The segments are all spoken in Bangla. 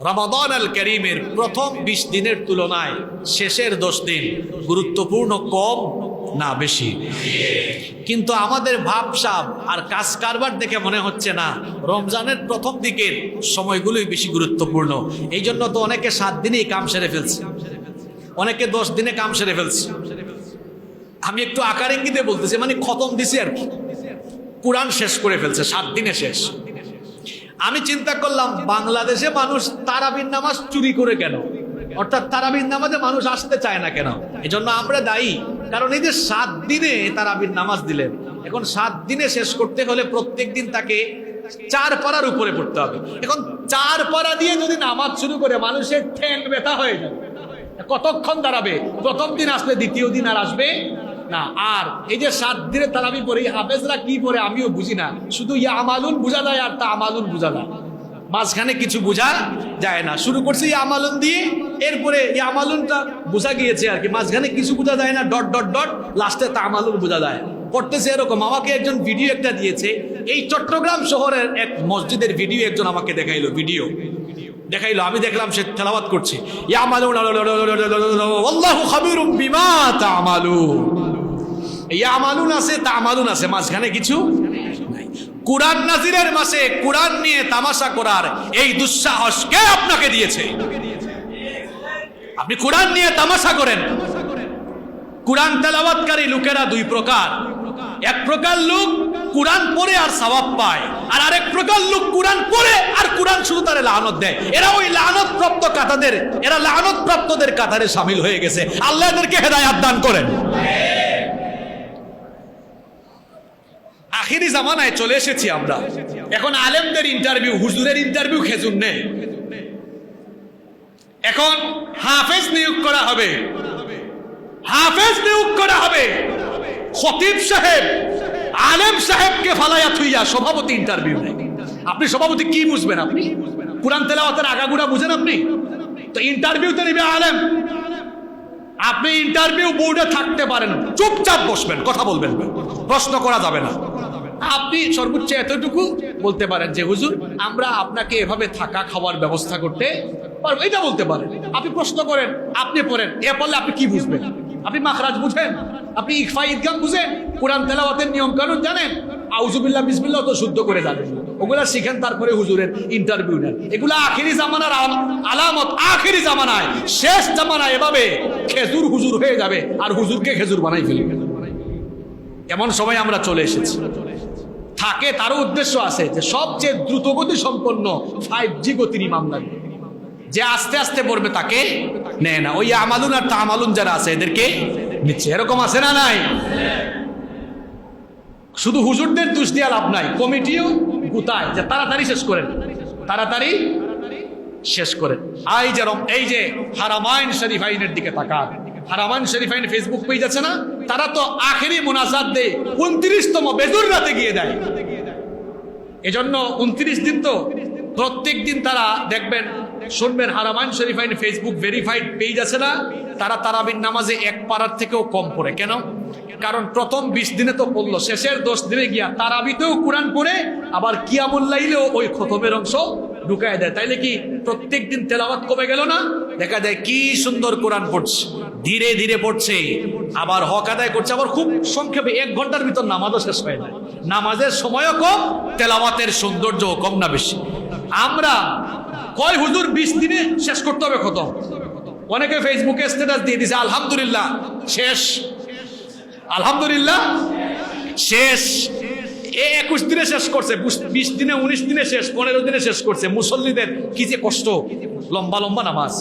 রমাদান আল করিমের প্রথম বিশ দিনের তুলনায় শেষের দশ দিন গুরুত্বপূর্ণ কম না বেশি? কিন্তু আমাদের ভাবসাব আর কাজ কারবার দেখে মনে হচ্ছে না, রমজানের প্রথম দিকের সময়গুলোই বেশি গুরুত্বপূর্ণ। এই জন্য তো অনেকে সাত দিনেই কাম সেরে ফেলছে। অনেকে দশ দিনে কাম সেরে ফেলছে। আমি একটু আকার ইঙ্গিতে বলতেছি মানে খতম দিছি আর কি। কোরআন শেষ করে ফেলছে, সাত দিনে শেষ। আমি চিন্তা করলাম, বাংলাদেশে মানুষ তারাবির নামাজ চুরি করে কেন? অর্থাৎ তারাবির নামাজে মানুষ আসতে চায় না কেন? এজন্য আমরা দায়ী। কারণ এই যে সাত দিনে তারাবির নামাজ দিলেন, এখন সাত দিনে শেষ করতে হলে প্রত্যেক দিন তাকে চার পাড়ার উপরে পড়তে হবে। এখন চার পাড়া দিয়ে যদি নামাজ শুরু করে, মানুষের ঠ্যাং ব্যথা হয়ে যাবে। কতক্ষণ দাঁড়াবে? প্রথম দিন আসলে দ্বিতীয় দিন আর আসবে না আর এই যে সাত দিনে তারাবি পড়ে হাফেজরা কি পড়ে আমিও বুঝি না শুধু ইয়া আমালুন বোঝা যায় আর তা আমালুন বোঝা যায় মাঝখানে কিছু বোঝা যায় না শুরু করছে ইয়া আমালুন দিয়ে এরপরে ইয়া আমালুনটা বোঝা গিয়েছে আর কি মাঝখানে কিছু বোঝা যায় না ডট ডট ডট লাস্টে তা আমালুন বোঝা যায় করতেছে এরকম আমাকে একজন ভিডিও একটা দিয়েছে এই চট্টগ্রাম শহরের এক মসজিদের ভিডিও একজন আমাকে দেখাইলো ভিডিও দেখাইলো আমি দেখলাম সে তেলাওয়াত করছে ইয়ামালুন আল্লাহু খাবিরুম বিমা তামালুন ইয়ামালুন আছে, তামালুন আছে, মাঝখানে কিছু নাই। নাজিরের মাসে কুরআন নিয়ে তামাশা করার এই দুঃসাহস কে আপনাকে দিয়েছে? আপনি কুরআন নিয়ে তামাশা করেন। কুরআন তেলাওয়াতকারী লোকেরা দুই প্রকার। এক প্রকার লোক কুরআন পড়ে আর সওয়াব পায়, আর আরেক প্রকার লোক কুরআন পড়ে আর কুরআন শুধু তারে লানত দেয়। এরা ওই লানত প্রাপ্ত কাতাদের এরা লানত প্রাপ্তদের কাতারে শামিল হয়ে গেছে। আল্লাহ এদেরকে হেদায়াত দান করেন। আখিরি জামানায় চলে এসেছি আমরা। এখন আলেমদের ইন্টারভিউ হুজুরের ইন্টারভিউ খেজুর নেই। এখন হাফেজ নিয়োগ করা হবে। হাফেজ নিয়োগ করা হবে। খতিব সাহেব, আলেম সাহেবকে ফালাইয়া থুইয়া সভাপতি ইন্টারভিউ নেই। আপনি সভাপতি কি বুঝবেন আপনি? কোরআন তেলাওয়াতের আগাগুড়া বুঝেন আপনি? তো ইন্টারভিউতে নিবে আলেম। আপনি ইন্টারভিউ বোর্ডে থাকতে পারেন। চুপচাপ বসবেন, কথা বলবেন প্রশ্ন করা যাবে না। আপনি সর্বোচ্চ এতটুকু বলতে পারেন যে, হুজুর, আমরা আপনাকে এভাবে থাকা খাওয়ার ব্যবস্থা করতে পারব। এটা বলতে পারেন। আপনি প্রশ্ন করেন, আপনি পড়েন, এ পড়লে আপনি কি বুঝবেন? আপনি মাখরাজ বুঝেন? আপনি ইকফা ঈদগাম বুঝেন? কোরআন তেলাওয়াতের নিয়ম কানুন জানেন? আউজুবিল্লাহ বিসমিল্লাহ তো শুদ্ধ করে জানেন। ওগুলা শিখেন, তারপরে হুজুরের ইন্টারভিউ নেন। এগুলা আখিরি জামানার আলামত আখিরি জামানায়। শেষ জামানায় এভাবে খেজুর হুজুর হয়ে যাবে, আর হুজুরকে খেজুর বানাই ফেলবে এমন সময় আমরা চলে এসেছি। থাকে, তারও উদ্দেশ্য আছে যে সবচেয়ে দ্রুতগতি সম্পন্ন ফাইভ জি গতির ইমাম লাগবে। যে আস্তে আস্তে পড়বে তাকে নেয় না। ওই আমালুন আর তামালুন যারা আছে, এদেরকে নিচ্ছে। এরকম আছে না নাই? শুধু হুজুরদের দোষ দিয়ে লাভ নাই, কমিটিও গুতায় যে তাড়াতাড়ি শেষ করেন। তাড়াতাড়ি শেষ করেন। এই যে এই যে হারামাইন শরীফাইনের দিকে তাকান। হারামাইন শরীফাইন ফেসবুক পেজ আছে না? তারা তো আখেরি মোনাজাত দেয়, উনত্রিশতম বেজুর রাতে গিয়ে দেয়। এজন্য উনত্রিশ দিন তো প্রত্যেক দিন তারা দেখবেন, শুনবেন Haramain Sharifain Facebook verified page আছে না? তারা তারাবিন নামাজে এক পাড়ার থেকেও কম পড়ে। কেন? কারণ প্রথম বিশ দিনে তো পড়ল, শেষের দশ দিনে গিয়া তারাবিতেও কোরআন পড়ে, আবার কিয়ামুল্লাইলেও ওই খতমের অংশ ঢুকায় দেয়। তাইলে কি প্রত্যেক দিন তেলাওয়াত কমে গেল না? দেখা যায় কি সুন্দর কোরআন পড়ছে, ধীরে ধীরে পড়ছে। আবার হক আদায় করছে, আবার খুব সংক্ষেপে এক ঘণ্টার ভিতর নামাজও শেষ হয়ে যায়। নামাজের সময়ও কম, তেলাওয়াতের সৌন্দর্য কম না বেশি। আমরা কয় হুজুর বিশ দিনে শেষ করতে হবে খতম অনেকে ফেসবুকে স্ট্যাটাস দিয়ে দিছে, আলহামদুলিল্লাহ, শেষ। আলহামদুলিল্লাহ, শেষ। এ একুশ দিনে শেষ করছে বিশ দিনে, উনিশ দিনে শেষ, পনেরো দিনে শেষ করছে। মুসল্লিদের কি যে কষ্ট? লম্বা লম্বা নামাজ।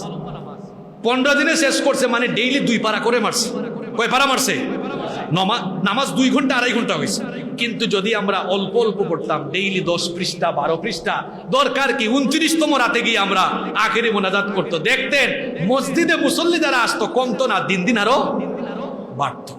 পনেরো দিনে শেষ করছে মানে ডেইলি দুই পারা করে মারছে। কয় পারা মারছে নামাজ দুই ঘণ্টা, আড়াই ঘণ্টা হয়েছে। কিন্তু যদি আমরা অল্প অল্প করতাম ডেইলি দশ পৃষ্ঠা, বারো পৃষ্ঠা, দরকার কি উনত্রিশতম রাতে গিয়ে আমরা আখেরি মোনাজাত করতো? দেখতেন, মসজিদে মুসল্লি যারা আসতো, কমতো না, দিন দিন আরও বাড়তো।